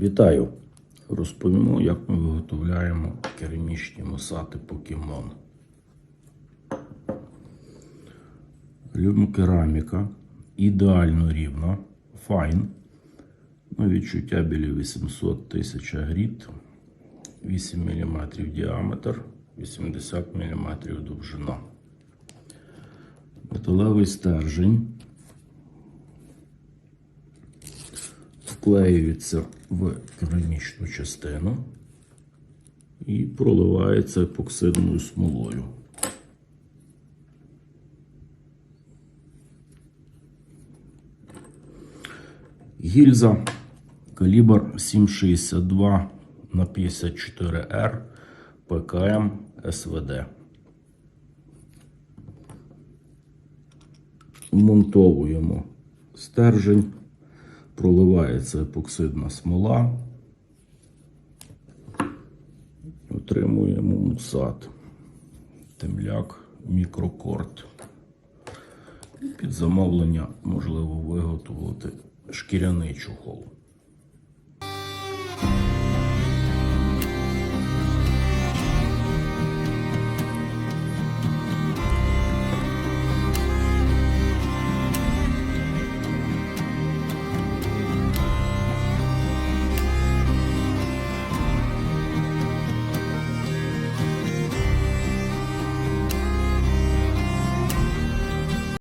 Вітаю! Розповімо, як ми виготовляємо керамічні мосати Покемон. Люмкераміка ідеально рівна, файн. На відчуття біля 800 тисяч гріт, 8 мм діаметр, 80 мм довжина. Металевий стержень вклеюється в керамічну частину і проливається епоксидною смолою. Гільза калібр 7,62 на 54 р ПКМ СВД. Вмонтовуємо стержень, проливається епоксидна смола, отримуємо мусат, темляк, мікрокорд. Під замовлення можливо виготовити шкіряний чохол.